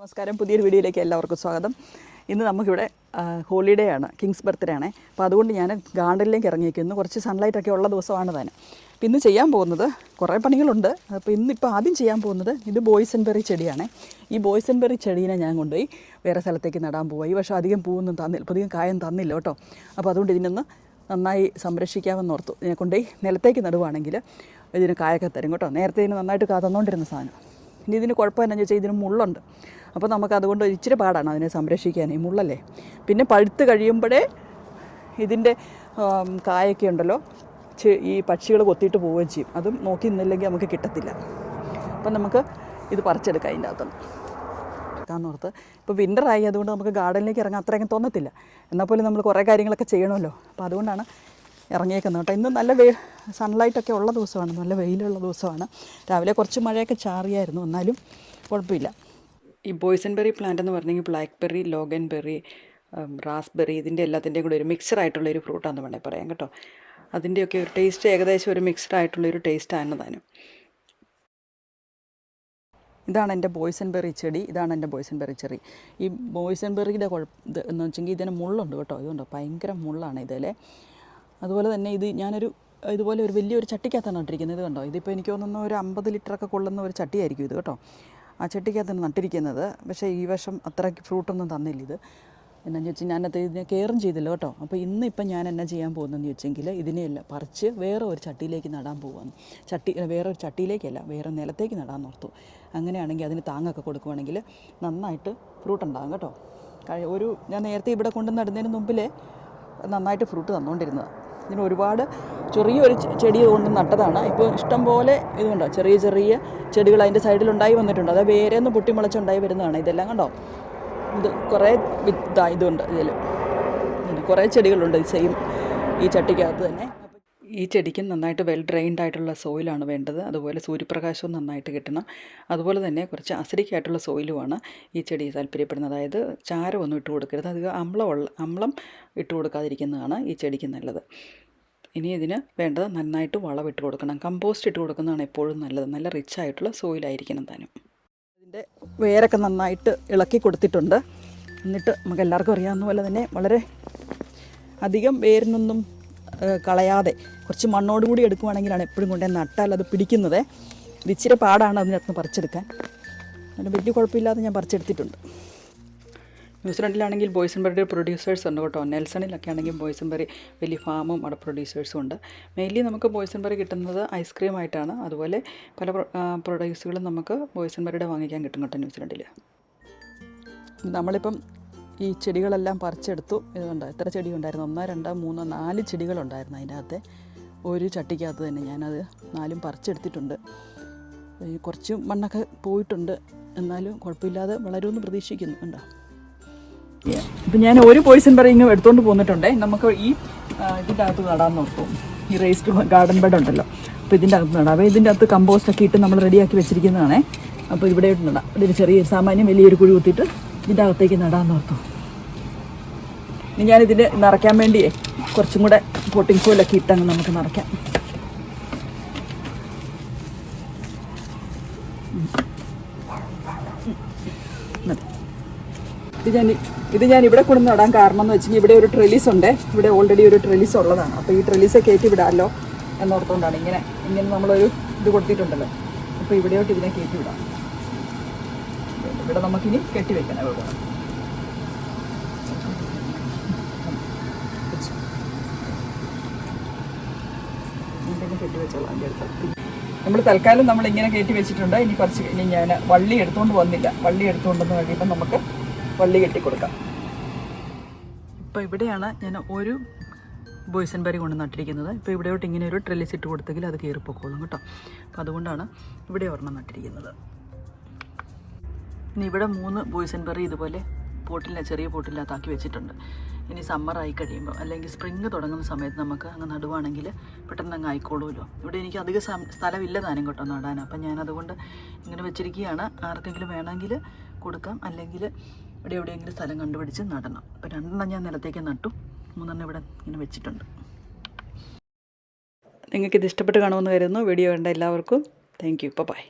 നമസ്കാരം. പുതിയൊരു വീഡിയോയിലേക്ക് എല്ലാവർക്കും സ്വാഗതം. ഇന്ന് നമുക്കിവിടെ ഹോളിഡേ ആണ് കിങ്സ് ബർത്ത്ഡേ ആണ് അപ്പോൾ അതുകൊണ്ട് ഞാൻ ഗാർഡനിലേക്ക് ഇറങ്ങിയിരിക്കുന്നു. കുറച്ച് സൺലൈറ്റ് ഒക്കെ ഉള്ള ദിവസമാണ് തന്നെ അപ്പോൾ ഇന്ന് ചെയ്യാൻ പോകുന്നത് കുറേ പണികളുണ്ട്. അപ്പോൾ ഇന്നിപ്പോൾ ആദ്യം ചെയ്യാൻ പോകുന്നത് ഇത് ബോയ്സൺ ബെറി ചെടിയാണ്. ഈ ബോയ്സൺ ബെറി ചെടീനെ ഞാൻ കൊണ്ടുപോയി വേറെ സ്ഥലത്തേക്ക് നടാൻ പോവുക പക്ഷേ അധികം പൂവൊന്നും തന്നില്ല അധികം കായം തന്നില്ല കേട്ടോ. അപ്പോൾ അതുകൊണ്ട് ഇതിനൊന്ന് നന്നായി സംരക്ഷിക്കാമെന്ന് ഓർത്തു. ഇതിനെ കൊണ്ടുപോയി നിലത്തേക്ക് നടുവാണെങ്കിൽ ഇതിന് കായൊക്കെ തരും കേട്ടോ. നേരത്തെ ഇതിന് നന്നായിട്ട് കാ തന്നുകൊണ്ടിരുന്ന സാധനം. ഇനി ഇതിന് കുഴപ്പം എന്നാന്ന് ചോദിച്ചാൽ ഇതിന് മുള്ളുണ്ട്. അപ്പോൾ നമുക്ക് അതുകൊണ്ട് ഇച്ചിരി പാടാണ് അതിനെ സംരക്ഷിക്കാൻ ഈ മുള്ളല്ലേ? പിന്നെ പഴുത്ത് കഴിയുമ്പോഴേ ഇതിന്റെ കായൊക്കെ ഉണ്ടല്ലോ ഈ പക്ഷികൾ കൊത്തിയിട്ട് പോവുകയും ചെയ്യും. അതും നോക്കി നിന്നില്ലെങ്കിൽ നമുക്ക് കിട്ടത്തില്ല. അപ്പം നമുക്ക് ഇത് പറിച്ചെടുക്കാം അതിന്റെ അകത്തുനിന്ന്. എടുക്കാമെന്നോർത്ത് ഇപ്പോൾ വിന്ററായി അതുകൊണ്ട് നമുക്ക് ഗാർഡനിലേക്ക് ഇറങ്ങാൻ അത്രയും തോന്നത്തില്ല. എന്നാൽ പോലും നമ്മൾ കുറേ കാര്യങ്ങളൊക്കെ ചെയ്യണമല്ലോ. അപ്പോൾ അതുകൊണ്ടാണ് ഇറങ്ങിയേക്കുന്നത് കേട്ടോ. ഇന്ന് നല്ല വെ സൺലൈറ്റൊക്കെ ഉള്ള ദിവസമാണ്. നല്ല വെയിലുള്ള ദിവസമാണ്. രാവിലെ കുറച്ച് മഴയൊക്കെ ചാറിയായിരുന്നു. എന്നാലും കുഴപ്പമില്ല. ഈ ബോയ്സൺ ബെറി പ്ലാന്റ് എന്ന് പറഞ്ഞെങ്കിൽ blackberry loganberry raspberry ഇതിന്റെ എല്ലാത്തിന്റെയും കൂടെ ഒരു മിക്സ്ഡായിട്ടുള്ള ഒരു ഫ്രൂട്ടാണെന്ന് വേണേൽ പറയാം കേട്ടോ. അതിന്റെയൊക്കെ ഒരു ടേസ്റ്റ് ഏകദേശം ഒരു മിക്സ്ഡ് ആയിട്ടുള്ള ഒരു ടേസ്റ്റാണ് താനും. ഇതാണ് എന്റെ ബോയ്സൺ ബെറി ചെടി. ഇതാണ് എന്റെ ബോയ്സൺ ബെറി ചെറി. ഈ ബോയ്സൺ ബെറിയുടെ കുഴപ്പം ഇത് എന്ന് വെച്ചെങ്കിൽ ഇതിന് മുള്ളുണ്ട് കേട്ടോ. ഇതുണ്ടോ? ഭയങ്കര മുള്ളാണ് ഇതിലെ. അതുപോലെ തന്നെ ഇത് ഞാനൊരു ഇതുപോലെ ഒരു വലിയൊരു ചട്ടിക്കകത്താണ് നട്ടിരിക്കുന്നത്. ഇത് കണ്ടോ? ഇതിപ്പോൾ എനിക്ക് തോന്നുന്ന ഒരു അമ്പത് ലിറ്ററൊക്കെ കൊള്ളുന്ന ഒരു ചട്ടിയായിരിക്കും ഇത് കേട്ടോ. ആ ചട്ടിക്കകത്താണ് നട്ടിരിക്കുന്നത്. പക്ഷേ ഈ വർഷം അത്രയ്ക്ക് ഫ്രൂട്ടൊന്നും തന്നില്ല ഇത്. എന്നാന്ന് വെച്ചാൽ ഞാനത് ഇതിനെ കെയറും ചെയ്തില്ല കേട്ടോ. അപ്പോൾ ഇന്ന് ഇപ്പം ഞാൻ എന്നാ ചെയ്യാൻ പോകുന്നതെന്ന് വെച്ചെങ്കിൽ ഇതിനെയെല്ലാം പറിച്ച് വേറെ ഒരു ചട്ടിയിലേക്ക് നടാൻ പോവാന്ന്. ചട്ടി വേറെ ഒരു ചട്ടിയിലേക്കല്ല വേറെ നിലത്തേക്ക് നടാൻ ഓർത്തു. അങ്ങനെയാണെങ്കിൽ അതിന് താങ്ങൊക്കെ കൊടുക്കുവാണെങ്കിൽ നന്നായിട്ട് ഫ്രൂട്ട് ഉണ്ടാകും കേട്ടോ. ഒരു ഞാൻ നേരത്തെ ഇവിടെ കൊണ്ട് നടുന്നതിന് മുമ്പിലേ നന്നായിട്ട് ഫ്രൂട്ട് തന്നുകൊണ്ടിരുന്നത് ഇതിന് ഒരുപാട് ചെറിയൊരു ചെടി കൊണ്ട് നട്ടതാണ്. ഇപ്പോൾ ഇഷ്ടം പോലെ ഇതുണ്ടോ? ചെറിയ ചെറിയ ചെടികൾ അതിന്റെ സൈഡിലുണ്ടായി വന്നിട്ടുണ്ട്. അത് വേറെ ഒന്ന് പൊട്ടിമുളച്ചുണ്ടായി വരുന്നതാണ്. ഇതെല്ലാം കണ്ടോ? ഇത് കുറേ വിത്ത് ഇതുണ്ട് ഇതിൽ കുറേ ചെടികളുണ്ട്. സെയിം ഈ ചട്ടിക്കകത്ത് തന്നെ. ഈ ചെടിക്ക് നന്നായിട്ട് വെൽ ഡ്രെയിൻഡ് ആയിട്ടുള്ള സോയിലാണ് വേണ്ടത്. അതുപോലെ സൂര്യപ്രകാശവും നന്നായിട്ട് കിട്ടണം. അതുപോലെ തന്നെ കുറച്ച് അസിഡിക് ആയിട്ടുള്ള സോയിലുമാണ് ഈ ചെടി താല്പര്യപ്പെടുന്നത്. അതായത് ചാരമൊന്നും ഇട്ട് കൊടുക്കരുത്. അത് അമ്ലമുള്ള അമ്ലം ഇട്ട് കൊടുക്കാതിരിക്കുന്നതാണ് ഈ ചെടിക്ക് നല്ലത്. ഇനി ഇതിന് വേണ്ടത് നന്നായിട്ട് വളമിട്ട് കൊടുക്കണം. കമ്പോസ്റ്റ് ഇട്ട് കൊടുക്കുന്നതാണ് എപ്പോഴും നല്ലത്. നല്ല റിച്ച് ആയിട്ടുള്ള സോയിലായിരിക്കണം താനും. ഇതിന്റെ വേരൊക്കെ നന്നായിട്ട് ഇളക്കി കൊടുത്തിട്ടുണ്ട്. എന്നിട്ട് നമുക്ക് എല്ലാവർക്കും അറിയാവുന്ന പോലെ തന്നെ വളരെ അധികം വേരിനൊന്നും കളയാതെ കുറച്ച് മണ്ണോട് കൂടി എടുക്കുവാണെങ്കിലാണ് എപ്പോഴും കൊണ്ടേ നട്ടാൽ അത് പിടിക്കുന്നത്. ഇത് ഇച്ചിരി പാടാണ് അതിനകത്ത് പറിച്ചെടുക്കാൻ. അതിന് വലിയ കുഴപ്പമില്ലാതെ ഞാൻ പറിച്ചെടുത്തിട്ടുണ്ട്. ന്യൂസിലൻഡിലാണെങ്കിൽ ബോയ്സൺ ബെറിയുടെ പ്രൊഡ്യൂസേഴ്സ് ഉണ്ട് കേട്ടോ. നെൽസണിലൊക്കെ ആണെങ്കിൽ ബോയ്സൺ ബെറി വലിയ ഫാമും അവിടെ പ്രൊഡ്യൂസേഴ്സും ഉണ്ട്. മെയിൻലി നമുക്ക് ബോയ്സൺ ബെറി കിട്ടുന്നത് ഐസ്ക്രീം ആയിട്ടാണ് അതുപോലെ പല പ്രൊഡ്യൂസുകളും നമുക്ക് ബോയ്സൺ ബെറിയുടെ വാങ്ങിക്കാൻ കിട്ടും കേട്ടോ ന്യൂസിലൻഡിൽ നമ്മളിപ്പം ഈ ചെടികളെല്ലാം പറിച്ചെടുത്തു. ഇതുണ്ട് എത്ര ചെടി ഉണ്ടായിരുന്നു ഒന്നോ രണ്ടോ മൂന്നോ നാല് ചെടികളുണ്ടായിരുന്നു അതിനകത്തെ. ഒരു ചട്ടിക്കകത്ത് തന്നെ ഞാനത് നാലും പറിച്ചെടുത്തിട്ടുണ്ട്. കുറച്ച് മണ്ണൊക്കെ പോയിട്ടുണ്ട്. എന്നാലും കുഴപ്പമില്ലാതെ വളരുമെന്ന് പ്രതീക്ഷിക്കുന്നു. ഉണ്ടോ ഇപ്പം ഞാൻ ഒരു പോയിസൺ പറയും എടുത്തുകൊണ്ട് പോന്നിട്ടുണ്ടേ. നമുക്ക് ഈ ഇതിന്റെ അകത്ത് നടാൻ നോക്കും. ഈ റേസ്ഡ് ഗാർഡൻ ബെഡ് ഉണ്ടല്ലോ. അപ്പോൾ ഇതിന്റെ അകത്ത് നടാം. അപ്പോൾ ഇതിന്റെ അകത്ത് കമ്പോസ്റ്റൊക്കെ ഇട്ട് നമ്മൾ റെഡിയാക്കി വെച്ചിരിക്കുന്നതാണേ. അപ്പോൾ ഇവിടെ നടാം. ഇതിന് ചെറിയ സാമാന്യം വലിയൊരു കുഴി കുത്തിയിട്ട് ഇതിന്റെ അകത്തേക്ക് നടാൻ നോർത്തു ഇനി ഞാനിതിന് നിറയ്ക്കാൻ വേണ്ടിയേ കുറച്ചും കൂടെ പൊട്ടിങ് ഫോയിലൊക്കെ ഇട്ടങ്ങ് നമുക്ക് നിറയ്ക്കാം. ഇത് ഞാൻ ഇത് ഞാൻ ഇവിടെ കൊണ്ട് നടാൻ കാരണം എന്ന് വെച്ചാൽ ഇവിടെ ഒരു ട്രെലീസ് ഉണ്ട്. ഇവിടെ ഓൾറെഡി ഒരു ട്രെലീസ് ഉള്ളതാണ്. അപ്പോൾ ഈ ട്രെലീസ് കയറ്റി വിടാമല്ലോ എന്നോർത്തുകൊണ്ടാണ് ഇങ്ങനെ ഇങ്ങനെ നമ്മളൊരു ഇത് കൊടുത്തിട്ടുണ്ടല്ലോ. അപ്പോൾ ഇവിടെയോട്ട് ഇതിനെ കയറ്റി വിടാം. ഇവിടെ നമുക്കിനി കെട്ടിവെക്കണം ഇവിടെ. നമ്മൾ തൽക്കാലം നമ്മൾ ഇങ്ങനെ കയറ്റി വെച്ചിട്ടുണ്ട്. ഇനി കുറച്ച് ഇനി ഞാൻ വള്ളി എടുത്തുകൊണ്ട് വന്നില്ല. വള്ളി എടുത്തുകൊണ്ട് വന്ന് കഴിയുമ്പോൾ നമുക്ക് വള്ളി കെട്ടി കൊടുക്കാം ഇപ്പോൾ ഇവിടെയാണ് ഞാൻ ഒരു ബോയ്സൻ പരി കൊണ്ട് നട്ടിരിക്കുന്നത്. ഇപ്പോൾ ഇവിടെയോട്ട് ഇങ്ങനെ ഒരു ട്രെല്ലിസ് ഇട്ട് കൊടുത്തെങ്കിൽ അത് കയറിപ്പോക്കോളും കേട്ടോ. അപ്പോൾ അതുകൊണ്ടാണ് ഇവിടെ ഒരെണ്ണം നട്ടിരിക്കുന്നത്. ഇനി ഇവിടെ മൂന്ന് ബോയ്സൻ ബെറി ഇതുപോലെ പോട്ടില്ല ചെറിയ പോട്ടില്ലാത്താക്കി വെച്ചിട്ടുണ്ട്. ഇനി സമ്മറായി കഴിയുമ്പോൾ അല്ലെങ്കിൽ സ്പ്രിങ് തുടങ്ങുന്ന സമയത്ത് നമുക്ക് അങ്ങ് നടുവാണെങ്കിൽ പെട്ടെന്ന് അങ്ങ് ആയിക്കോളുമല്ലോ. ഇവിടെ എനിക്ക് അധിക സ്ഥലമില്ല താനും കേട്ടോ നടാൻ. അപ്പം ഞാൻ അതുകൊണ്ട് ഇങ്ങനെ വെച്ചിരിക്കുകയാണ്. ആർക്കെങ്കിലും വേണമെങ്കിൽ കൊടുക്കാം. അല്ലെങ്കിൽ ഇവിടെ എവിടെയെങ്കിലും സ്ഥലം കണ്ടുപിടിച്ച് നടണം. അപ്പോൾ രണ്ടെണ്ണം ഞാൻ നിലത്തേക്ക് നട്ടു. മൂന്നെണ്ണം ഇവിടെ ഇങ്ങനെ വെച്ചിട്ടുണ്ട്. നിങ്ങൾക്കിത് ഇഷ്ടപ്പെട്ട് കാണുമെന്ന് കരുതുന്നു. വീഡിയോ കണ്ട എല്ലാവർക്കും താങ്ക് യു ബൈ